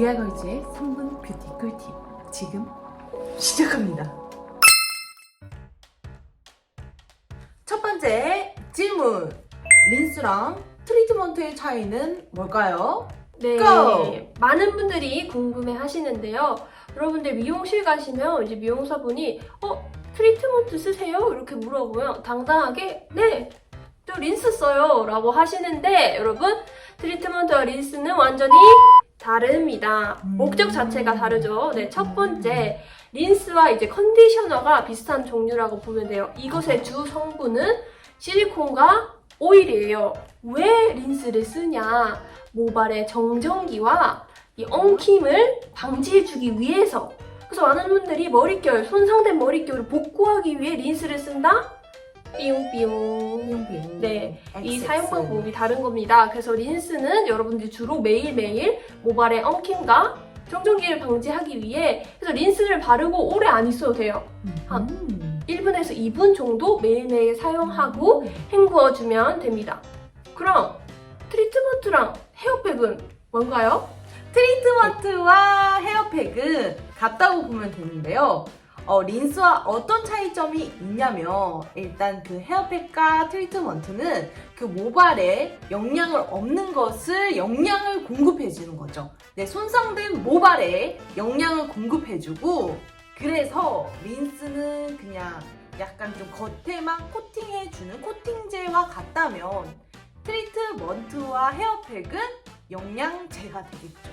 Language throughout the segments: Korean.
리아 걸즈의 3분 뷰티 꿀팁 지금 시작합니다. 첫 번째 질문. 린스랑 트리트먼트의 차이는 뭘까요? 네, Go! 많은 분들이 궁금해 하시는데요. 여러분들 미용실 가시면 이제 미용사분이 어, 트리트먼트 쓰세요? 이렇게 물어보면 당당하게 네, 저 린스 써요 라고 하시는데 여러분 트리트먼트와 린스는 완전히 다릅니다. 음. 목적 자체가 다르죠. 네, 첫 번째 린스와 이제 컨디셔너가 비슷한 종류라고 보면 돼요. 이것의 주 성분은 실리콘과 오일이에요. 왜 린스를 쓰냐? 모발의 정전기와 이 엉킴을 방지해주기 위해서. 그래서 많은 분들이 머릿결, 손상된 머릿결을 복구하기 위해 린스를 쓴다? 삐용삐용. 네, 이. 사용 방법이 다른 겁니다. 그래서 린스는 여러분들이 주로 매일매일 모발의 엉킴과 정전기를 방지하기 위해 그래서 린스를 바르고 오래 안 있어도 돼요. 한 음. 1분에서 2분 정도 매일매일 사용하고 헹구어주면 됩니다. 그럼 트리트먼트랑 헤어팩은 뭔가요? 트리트먼트와 헤어팩은 같다고 보면 되는데요. 어, 린스와 어떤 차이점이 있냐면 일단 그 헤어팩과 트리트먼트는 그 모발에 영양을 없는 것을 영양을 공급해 주는 거죠. 네, 손상된 모발에 영양을 공급해 주고 그래서 린스는 그냥 약간 좀 겉에만 코팅해 주는 코팅제와 같다면 트리트먼트와 헤어팩은 영양제가 되겠죠.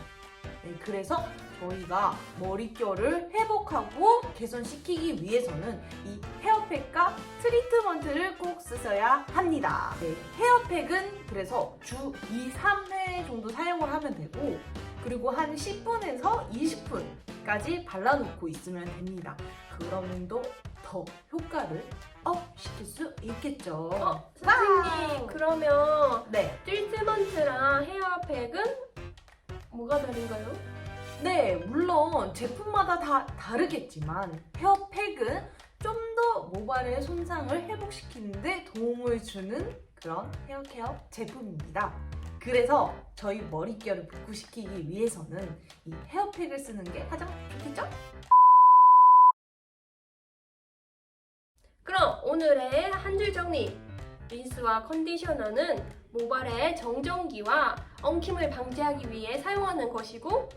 네, 그래서 저희가 머릿결을 회복하고 개선시키기 위해서는 이 헤어팩과 트리트먼트를 꼭 쓰셔야 합니다. 네, 헤어팩은 그래서 주 2, 3회 정도 사용을 하면 되고 그리고 한 10분에서 20분까지 발라놓고 있으면 됩니다. 그러면 더 효과를 업 시킬 수 있겠죠. 어, 선생님, 그러면 네. 트리트먼트랑 헤어팩은 뭐가 다른가요? 네, 물론 제품마다 다 다르겠지만 헤어팩은 좀 더 모발의 손상을 회복시키는 데 도움을 주는 그런 헤어케어 제품입니다. 그래서 저희 머릿결을 복구시키기 위해서는 이 헤어팩을 쓰는 게 가장 좋겠죠? 그럼 오늘의 한 줄 정리. 린스와 컨디셔너는 모발의 정전기와 엉킴을 방지하기 위해 사용하는 것이고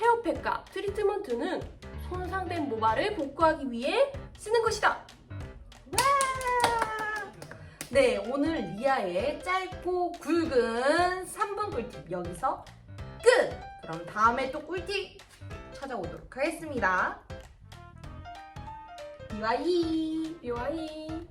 헤어팩과 트리트먼트는 손상된 모발을 복구하기 위해 쓰는 것이다. 네, 오늘 리아의 짧고 굵은 3분 꿀팁 여기서 끝! 그럼 다음에 또 꿀팁 찾아오도록 하겠습니다. 이와이! 묘아이.